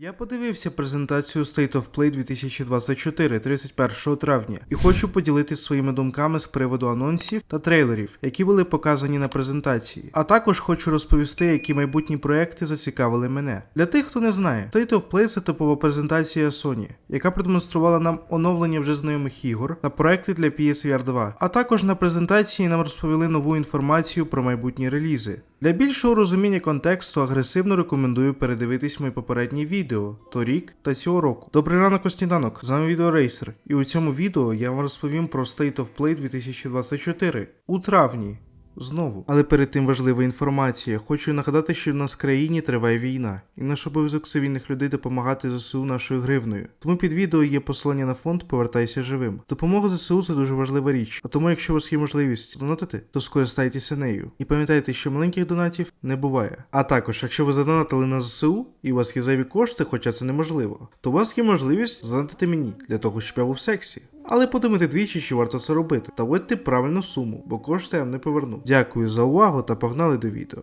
Я подивився презентацію State of Play 2024 31 травня і хочу поділитися своїми думками з приводу анонсів та трейлерів, які були показані на презентації. А також хочу розповісти, які майбутні проекти зацікавили мене. Для тих, хто не знає, State of Play це типова презентація Sony, яка продемонструвала нам оновлення вже знайомих ігор та проекти для PSVR 2. А також на презентації нам розповіли нову інформацію про майбутні релізи. Для більшого розуміння контексту агресивно рекомендую передивитись мої попередні відео торік та цього року. Добрий ранок, сніданок, з вами відеорейсер, і у цьому відео я вам розповім про State of Play 2024 у травні. Знову. Але перед тим важлива інформація. Хочу нагадати, що в нас в країні триває війна, і наш обов'язок цивільних людей допомагати ЗСУ нашою гривною. Тому під відео є посилання на фонд Повертайся живим. Допомога ЗСУ це дуже важлива річ. А тому, якщо у вас є можливість донатити, то скористайтеся нею. І пам'ятайте, що маленьких донатів не буває. А також, якщо ви задонатили на ЗСУ і у вас є зайві кошти, хоча це неможливо, то у вас є можливість задонатити мені для того, щоб я був в сексі. Але подумайте двічі, чи варто це робити, та вводьте правильну суму, бо кошти я вам не поверну. Дякую за увагу та погнали до відео.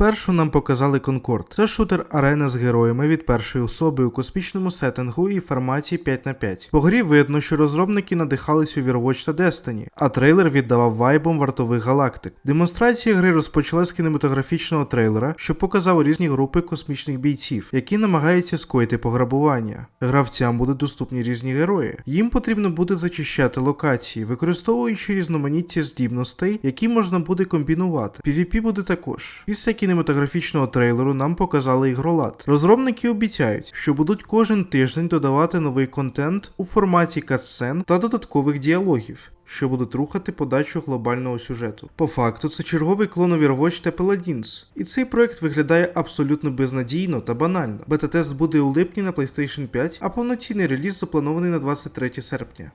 Спершу нам показали Конкорд. Це шутер арена з героями від першої особи у космічному сеттингу і форматі 5 на 5 По грі видно, що розробники надихались у Overwatch та Destiny, а трейлер віддавав вайбом вартових галактик. Демонстрація гри розпочалась з кінематографічного трейлера, що показав різні групи космічних бійців, які намагаються скоїти пограбування. Гравцям будуть доступні різні герої. Їм потрібно буде зачищати локації, використовуючи різноманіття здібностей, які можна буде комбінувати. PvP буде також. Після кінематографічного трейлеру нам показали ігролад. Розробники обіцяють, що будуть кожен тиждень додавати новий контент у форматі катсцен та додаткових діалогів. Що будуть рухати подачу глобального сюжету. По факту, це черговий клон Overwatch та Paladins. І цей проект виглядає абсолютно безнадійно та банально. Бета-тест буде у липні на PlayStation 5, а повноцінний реліз запланований на 23 серпня.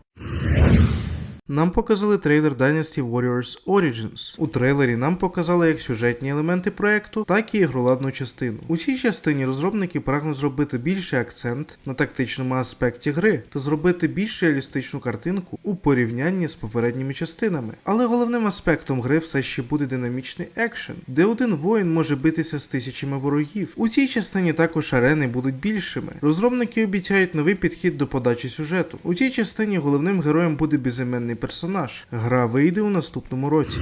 Нам показали трейлер Dynasty Warriors Origins. У трейлері нам показали як сюжетні елементи проекту, так і ігроладну частину. У цій частині розробники прагнуть зробити більший акцент на тактичному аспекті гри та зробити більш реалістичну картинку у порівнянні з попередніми частинами. Але головним аспектом гри все ще буде динамічний екшен, де один воїн може битися з тисячами ворогів. У цій частині також арени будуть більшими. Розробники обіцяють новий підхід до подачі сюжету. У цій частині головним героєм буде безіменний персонаж. Гра вийде у наступному році.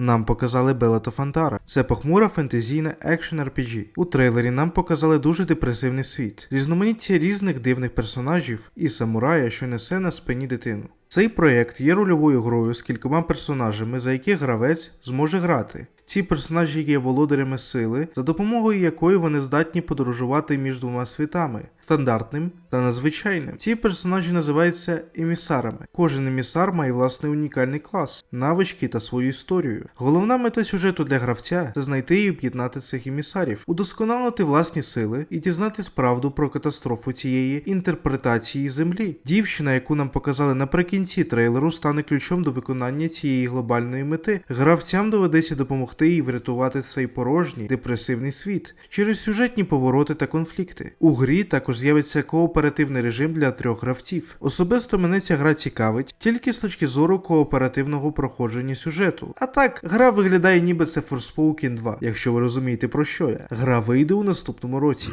Нам показали Белето Фантара. Це похмура фентезійна екшен RPG. У трейлері нам показали дуже депресивний світ, різноманіття різних дивних персонажів і самурая, що несе на спині дитину. Цей проєкт є рольовою грою з кількома персонажами, за яких гравець зможе грати. Ці персонажі є володарями сили, за допомогою якої вони здатні подорожувати між двома світами стандартним та надзвичайним. Ці персонажі називаються емісарами. Кожен емісар має власний унікальний клас, навички та свою історію. Головна мета сюжету для гравця це знайти і об'єднати цих емісарів, удосконалити власні сили і дізнатись правду про катастрофу цієї інтерпретації землі. Дівчина, яку нам показали наприкінці трейлеру, стане ключом до виконання цієї глобальної мети. Гравцям доведеться допомогти їй врятувати цей порожній депресивний світ через сюжетні повороти та конфлікти. У грі також з'явиться кооперативний режим для трьох гравців. Особисто мене ця гра цікавить тільки з точки зору кооперативного проходження сюжету. А так, гра виглядає ніби це Forspoken 2, якщо ви розумієте про що я. Гра вийде у наступному році.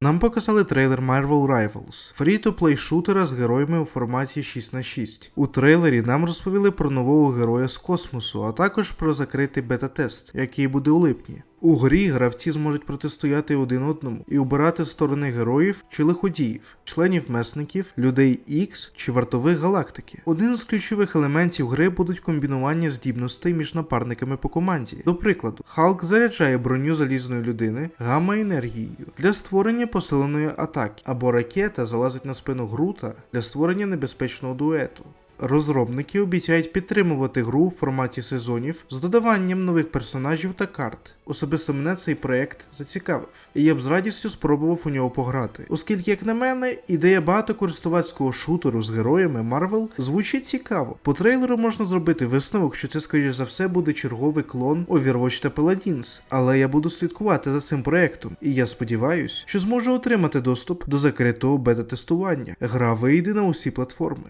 Нам показали трейлер Marvel Rivals, фрі-то-плей шутера з героями у форматі 6 на 6 У трейлері нам розповіли про нового героя з космосу, а також про закритий бета-тест, який буде у липні. У грі гравці зможуть протистояти один одному і обирати сторони героїв чи лиходіїв, членів месників, людей X чи вартових галактики. Один з ключових елементів гри будуть комбінування здібностей між напарниками по команді. До прикладу, Халк заряджає броню залізної людини гамма енергією для створення посиленої атаки, або ракета залазить на спину Грута для створення небезпечного дуету. Розробники обіцяють підтримувати гру в форматі сезонів з додаванням нових персонажів та карт. Особисто мене цей проект зацікавив, і я б з радістю спробував у нього пограти. Оскільки, як на мене, ідея багатокористувацького шутеру з героями Marvel звучить цікаво. По трейлеру можна зробити висновок, що це, скоріш за все, буде черговий клон Overwatch та Paladins, але я буду слідкувати за цим проектом, і я сподіваюся, що зможу отримати доступ до закритого бета-тестування. Гра вийде на усі платформи.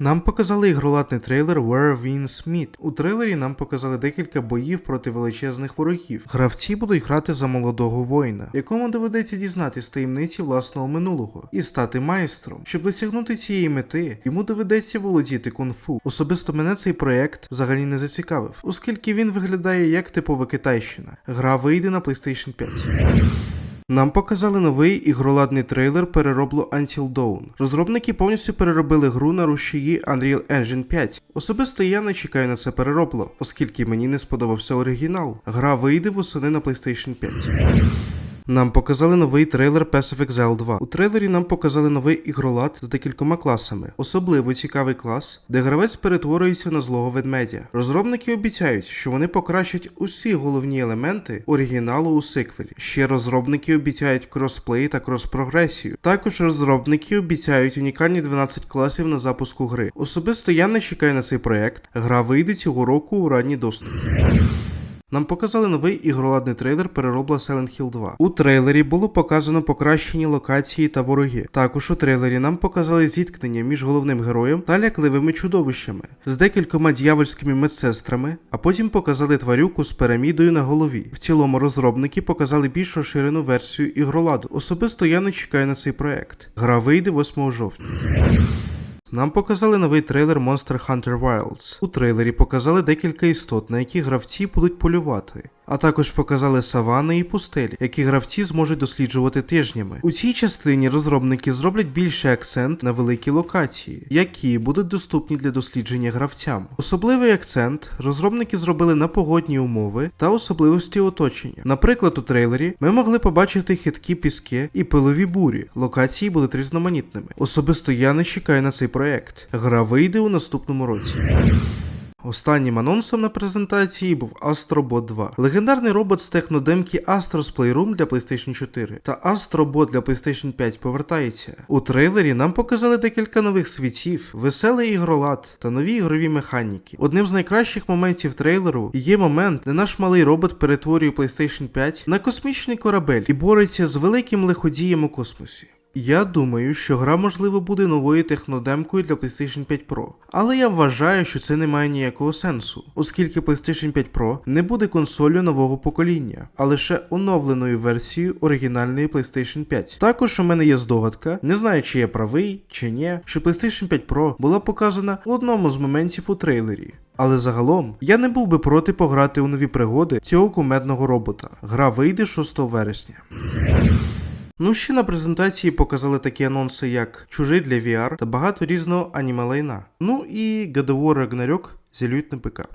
Нам показали ігроладний трейлер Where Wins Meet. У трейлері нам показали декілька боїв проти величезних ворогів. Гравці будуть грати за молодого воїна, якому доведеться дізнатись таємниці власного минулого і стати майстром. Щоб досягнути цієї мети, йому доведеться володіти кунг-фу. Особисто мене цей проект взагалі не зацікавив, оскільки він виглядає як типова китайщина. Гра вийде на PlayStation 5. Нам показали новий ігроладний трейлер перероблу Until Dawn. Розробники повністю переробили гру на рушії Unreal Engine 5. Особисто я не чекаю на це переробло, оскільки мені не сподобався оригінал. Гра вийде восени на PlayStation 5. Нам показали новий трейлер Pass of Exile 2. У трейлері нам показали новий ігролад з декількома класами. Особливо цікавий клас, де гравець перетворюється на злого ведмедя. Розробники обіцяють, що вони покращать усі головні елементи оригіналу у сиквелі. Ще розробники обіцяють кросплей та кроспрогресію. Також розробники обіцяють унікальні 12 класів на запуску гри. Особисто я не чекаю на цей проект. Гра вийде цього року у ранній доступ. Нам показали новий ігроладний трейлер переробла Silent Hill 2. У трейлері було показано покращені локації та вороги. Також у трейлері нам показали зіткнення між головним героєм та лякливими чудовищами з декількома дьявольськими медсестрами, а потім показали тварюку з пірамідою на голові. В цілому розробники показали більш розширену версію ігроладу. Особисто я не чекаю на цей проект. Гра вийде 8 жовтня. Нам показали новий трейлер Monster Hunter Wilds. У трейлері показали декілька істот, на які гравці будуть полювати. А також показали савани і пустелі, які гравці зможуть досліджувати тижнями. У цій частині розробники зроблять більший акцент на великі локації, які будуть доступні для дослідження гравцям. Особливий акцент розробники зробили на погодні умови та особливості оточення. Наприклад, у трейлері ми могли побачити хиткі піски і пилові бурі. Локації будуть різноманітними. Особисто я не чекаю на цей проект. Гра вийде у наступному році. Останнім анонсом на презентації був Astrobot 2. Легендарний робот з технодемки Astro's Playroom для PlayStation 4 та Astrobot для PlayStation 5 повертається. У трейлері нам показали декілька нових світів, веселий ігролад та нові ігрові механіки. Одним з найкращих моментів трейлеру є момент, де наш малий робот перетворює PlayStation 5 на космічний корабель і бореться з великим лиходієм у космосі. Я думаю, що гра можливо буде новою технодемкою для PlayStation 5 Pro, але я вважаю, що це не має ніякого сенсу, оскільки PlayStation 5 Pro не буде консолью нового покоління, а лише оновленою версією оригінальної PlayStation 5. Також у мене є здогадка, не знаю, чи я правий чи ні, що PlayStation 5 Pro була показана в одному з моментів у трейлері. Але загалом я не був би проти пограти у нові пригоди цього кумедного робота. Гра вийде 6 вересня. Ну, ще на презентації показали такі анонси, як Чужий для VR та багато різного анімалейна. Ну і God of War Ragnarok зілюють на ПК.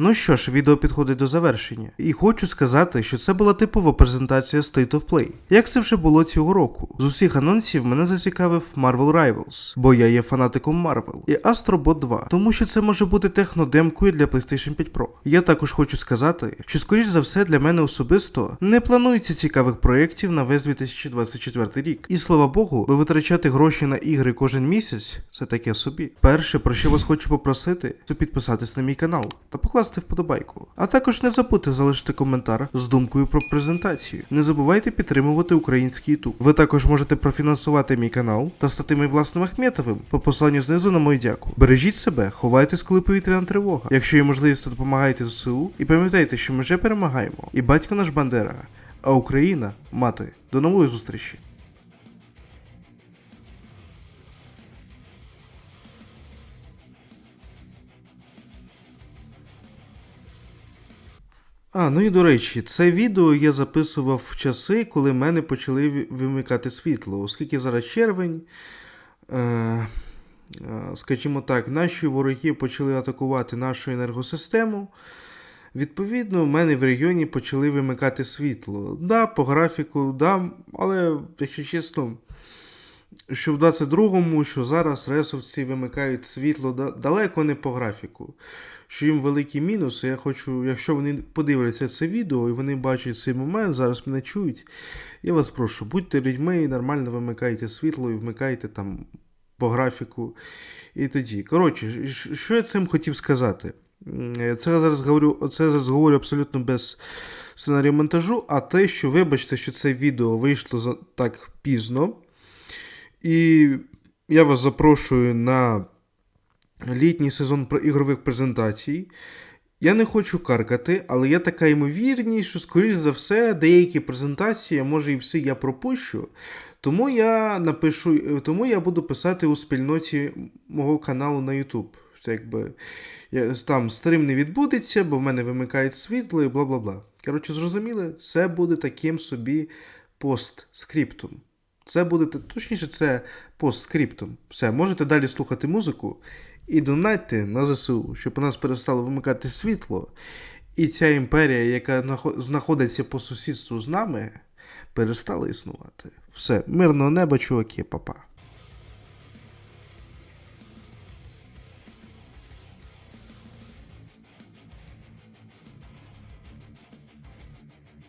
Ну що ж, відео підходить до завершення, і хочу сказати, що це була типова презентація State of Play, як це вже було цього року. З усіх анонсів мене зацікавив Marvel Rivals, бо я є фанатиком Marvel, і Astro Bot 2, тому що це може бути технодемкою для PlayStation 5 Pro. Я також хочу сказати, що скоріш за все для мене особисто не планується цікавих проєктів на весь 2024 рік. І слава Богу, ви витрачати гроші на ігри кожен місяць це таке собі. Перше, про що вас хочу попросити, це підписатись на мій канал та покласти вподобайку. А також не забудьте залишити коментар з думкою про презентацію. Не забувайте підтримувати український YouTube. Ви також можете профінансувати мій канал та стати моїм власним Ахметовим по посланню знизу на мою дяку. Бережіть себе, ховайтесь, коли повітряна тривога. Якщо є можливість, то допомагайте ЗСУ і пам'ятайте, що ми вже перемагаємо. І батько наш Бандера, а Україна мати. До нової зустрічі! А, ну і до речі, це відео я записував в часи, коли в мене почали вимикати світло, оскільки зараз червень. Е, е, скажімо так, наші вороги почали атакувати нашу енергосистему. Відповідно, в мене в регіоні почали вимикати світло. Да, по графіку, да, але, якщо чесно, що в 22-му, що зараз ресурси вимикають світло далеко не по графіку. Що їм великі мінуси. Я хочу, якщо вони подивляться це відео і вони бачать цей момент, зараз мене чують. Я вас прошу, будьте людьми і нормально вимикайте світло і вмикайте там по графіку. І тоді. Коротше, що я цим хотів сказати? Це зараз говорю, це зараз говорю абсолютно без сценарію монтажу, а те, що вибачте, що це відео вийшло так пізно. І я вас запрошую на літній сезон ігрових презентацій. Я не хочу каркати, але є така ймовірність, що, скоріш за все, деякі презентації, може і всі я пропущу. Тому я напишу, тому я буду писати у спільноті мого каналу на YouTube. Якби там стрим не відбудеться, бо в мене вимикають світло і бла бла бла. Коротше, зрозуміли, це буде таким собі постскриптум. Це буде точніше, це постскриптум. Все, можете далі слухати музику і донайте на ЗСУ, щоб у нас перестало вимикати світло, і ця імперія, яка знаходиться по сусідству з нами, перестала існувати. Все, мирного неба, чуваки, папа.